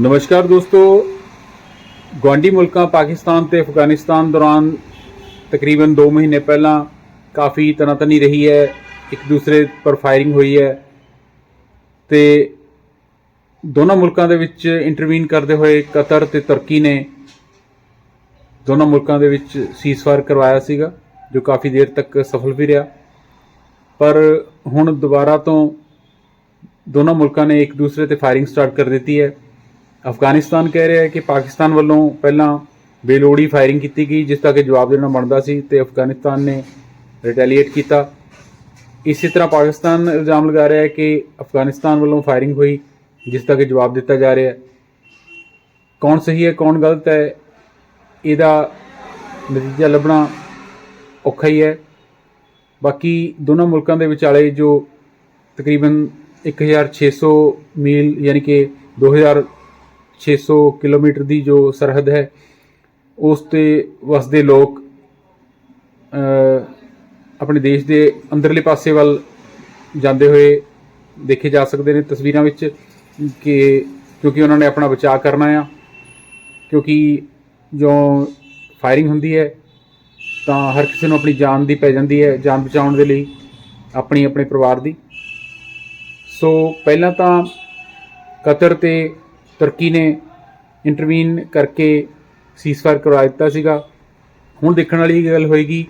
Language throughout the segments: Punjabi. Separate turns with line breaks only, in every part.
ਨਮਸਕਾਰ ਦੋਸਤੋ। ਗਵਾਂਡੀ ਮੁਲਕਾਂ ਪਾਕਿਸਤਾਨ ਤੇ ਅਫਗਾਨਿਸਤਾਨ ਦੌਰਾਨ ਤਕਰੀਬਨ 2 ਮਹੀਨੇ ਪਹਿਲਾਂ ਕਾਫੀ ਤਣਾਤਨੀ ਰਹੀ ਹੈ, ਇੱਕ ਦੂਸਰੇ ਪਰ ਫਾਇਰਿੰਗ ਹੋਈ ਹੈ ਤੇ ਦੋਨਾਂ ਮੁਲਕਾਂ ਦੇ ਵਿੱਚ ਇੰਟਰਵੀਨ ਕਰਦੇ ਹੋਏ ਕਤਰ ਤੇ ਤੁਰਕੀ ਨੇ ਦੋਨਾਂ ਮੁਲਕਾਂ ਦੇ ਵਿੱਚ ਸੀਜ਼ਫਾਇਰ ਕਰਵਾਇਆ ਸੀਗਾ, ਜੋ ਕਾਫੀ ਦੇਰ ਤੱਕ ਸਫਲ ਵੀ ਰਿਹਾ। ਪਰ ਹੁਣ ਦੁਬਾਰਾ ਤੋਂ ਦੋਨਾਂ ਮੁਲਕਾਂ ਨੇ ਇੱਕ ਦੂਸਰੇ ਤੇ ਫਾਇਰਿੰਗ ਸਟਾਰਟ ਕਰ ਦਿੱਤੀ ਹੈ। ਅਫਗਾਨਿਸਤਾਨ ਕਹਿ ਰਿਹਾ ਹੈ ਕਿ ਪਾਕਿਸਤਾਨ ਵੱਲੋਂ ਪਹਿਲਾਂ ਬੇਲੋੜੀ ਫਾਇਰਿੰਗ ਕੀਤੀ ਗਈ, ਜਿਸ ਦਾ ਕਿ ਜਵਾਬ ਦੇਣਾ ਬਣਦਾ ਸੀ ਤੇ ਅਫਗਾਨਿਸਤਾਨ ਨੇ ਰਿਟੈਲੀਏਟ ਕੀਤਾ। ਇਸੇ ਤਰ੍ਹਾਂ ਪਾਕਿਸਤਾਨ ਇਲਜ਼ਾਮ ਲਗਾ ਰਿਹਾ ਹੈ ਕਿ ਅਫਗਾਨਿਸਤਾਨ ਵੱਲੋਂ ਫਾਇਰਿੰਗ ਹੋਈ, ਜਿਸ ਦਾ ਕਿ ਜਵਾਬ ਦਿੱਤਾ ਜਾ ਰਿਹਾ ਹੈ। ਕੌਣ ਸਹੀ ਹੈ, ਕੌਣ ਗਲਤ ਹੈ, ਇਹਦਾ ਨਤੀਜਾ ਲੱਭਣਾ ਔਖਾ ਹੀ ਹੈ। ਬਾਕੀ ਦੋਨਾਂ ਮੁਲਕਾਂ ਦੇ ਵਿਚਾਲੇ ਜੋ ਤਕਰੀਬਨ 1600 ਮੀਲ, ਯਾਨੀ ਕਿ 2600 ਕਿਲੋਮੀਟਰ ਦੀ ਜੋ ਸਰਹੱਦ ਹੈ, ਉਸ ਤੇ ਵਸਦੇ ਲੋਕ ਆਪਣੇ ਦੇਸ਼ ਦੇ ਅੰਦਰਲੇ ਪਾਸੇ ਵੱਲ ਜਾਂਦੇ ਹੋਏ ਦੇਖੇ ਜਾ ਸਕਦੇ ਨੇ ਤਸਵੀਰਾਂ ਵਿੱਚ ਕਿ ਕਿਉਂਕਿ ਉਹਨਾਂ ਨੇ ਆਪਣਾ ਬਚਾਅ ਕਰਨਾ ਆ, ਕਿਉਂਕਿ ਜੋ ਫਾਇਰਿੰਗ ਹੁੰਦੀ ਹੈ, ਤਾਂ ਹਰ ਕਿਸੇ ਨੂੰ ਆਪਣੀ ਜਾਨ ਦੀ ਪੈ ਜਾਂਦੀ ਹੈ, ਜਾਨ ਬਚਾਉਣ ਦੇ ਲਈ ਆਪਣੀ ਆਪਣੇ ਪਰਿਵਾਰ ਦੀ। ਸੋ ਪਹਿਲਾਂ ਤਾਂ ਕਤਰ ਤੇ ਤੁਰਕੀ ਨੇ ਇੰਟਰਵੀਨ ਕਰਕੇ ਸੀਜ਼ਫਾਇਰ ਕਰਵਾ ਦਿੱਤਾ ਸੀਗਾ। ਹੁਣ ਦੇਖਣ ਵਾਲੀ ਗੱਲ ਹੋਏਗੀ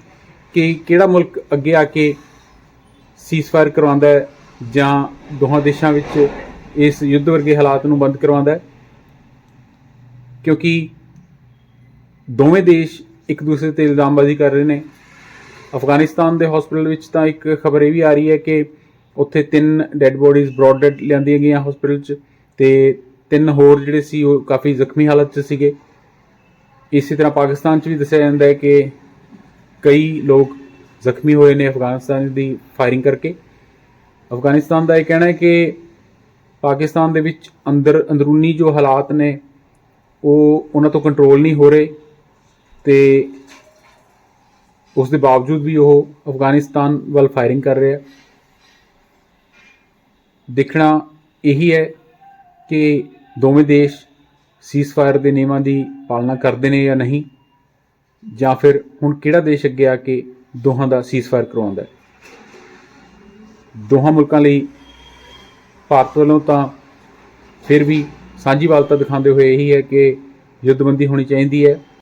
ਕਿ ਕਿਹੜਾ ਮੁਲਕ ਅੱਗੇ ਆ ਕੇ ਸੀਜ਼ਫਾਇਰ ਕਰਵਾਉਂਦਾ ਹੈ ਜਾਂ ਦੋਹਾਂ ਦੇਸ਼ਾਂ ਵਿੱਚ ਇਸ ਯੁੱਧ ਵਰਗੇ ਹਾਲਾਤ ਨੂੰ ਬੰਦ ਕਰਵਾਉਂਦਾ ਹੈ। ਕਿਉਂਕਿ ਦੋਵੇਂ ਦੇਸ਼ ਇੱਕ ਦੂਸਰੇ ਤੇ ਇਲਜ਼ਾਮਬਾਜ਼ੀ ਕਰ ਰਹੇ ਨੇ। ਅਫਗਾਨਿਸਤਾਨ ਦੇ ਹਸਪੀਟਲ ਵਿੱਚ ਤਾਂ ਇੱਕ ਖਬਰ ਇਹ ਵੀ ਆ ਰਹੀ ਹੈ ਕਿ ਉੱਥੇ ਤਿੰਨ ਡੈੱਡ ਬੋਡੀਜ਼ ਬ੍ਰੌਡ ਡੈਡ ਲਿਆਂਦੀਆਂ ਗਈਆਂ ਹਸਪੀਟਲ 'ਚ ਤੇ ਤਿੰਨ ਹੋਰ ਜਿਹੜੇ ਸੀ, ਉਹ ਕਾਫੀ ਜ਼ਖਮੀ ਹਾਲਤ 'ਚ ਸੀਗੇ। ਇਸੇ ਤਰ੍ਹਾਂ ਪਾਕਿਸਤਾਨ 'ਚ ਵੀ ਦੱਸਿਆ ਜਾਂਦਾ ਹੈ ਕਿ ਕਈ ਲੋਕ ਜ਼ਖਮੀ ਹੋਏ ਨੇ ਅਫਗਾਨਿਸਤਾਨ ਦੀ ਫਾਇਰਿੰਗ ਕਰਕੇ। ਅਫਗਾਨਿਸਤਾਨ ਦਾ ਇਹ ਕਹਿਣਾ ਹੈ ਕਿ ਪਾਕਿਸਤਾਨ ਦੇ ਵਿੱਚ ਅੰਦਰ ਅੰਦਰੂਨੀ ਜੋ ਹਾਲਾਤ ਨੇ, ਉਹ ਉਹਨਾਂ ਤੋਂ ਕੰਟਰੋਲ ਨਹੀਂ ਹੋ ਰਹੇ ਤੇ ਉਸ ਦੇ ਬਾਵਜੂਦ ਵੀ ਉਹ ਅਫਗਾਨਿਸਤਾਨ ਵੱਲ ਫਾਇਰਿੰਗ ਕਰ ਰਿਹਾ ਦੇਖਣਾ ਇਹੀ ਹੈ ਕਿ ਦੋਵੇਂ ਦੇਸ਼ ਸੀਜ਼ਫਾਇਰ ਦੇ ਨਿਯਮਾਂ ਦੀ ਪਾਲਣਾ ਕਰਦੇ ਨੇ ਜਾਂ ਨਹੀਂ? ਜਾਂ ਫਿਰ ਹੁਣ ਕਿਹੜਾ ਦੇਸ਼ ਅੱਗੇ ਆ ਕੇ ਦੋਹਾਂ ਦਾ ਸੀਜ਼ਫਾਇਰ ਕਰਵਾਉਂਦਾ ਹੈ? ਦੋਹਾਂ ਮੁਲਕਾਂ ਲਈ ਭਾਰਤ ਵੱਲੋਂ ਤਾਂ ਫਿਰ ਵੀ ਸਾਂਝੀਵਾਲਤਾ ਦਿਖਾਉਂਦੇ ਹੋਏ ਇਹੀ ਹੈ ਕਿ ਯੁੱਧਬੰਦੀ ਹੋਣੀ ਚਾਹੀਦੀ ਹੈ।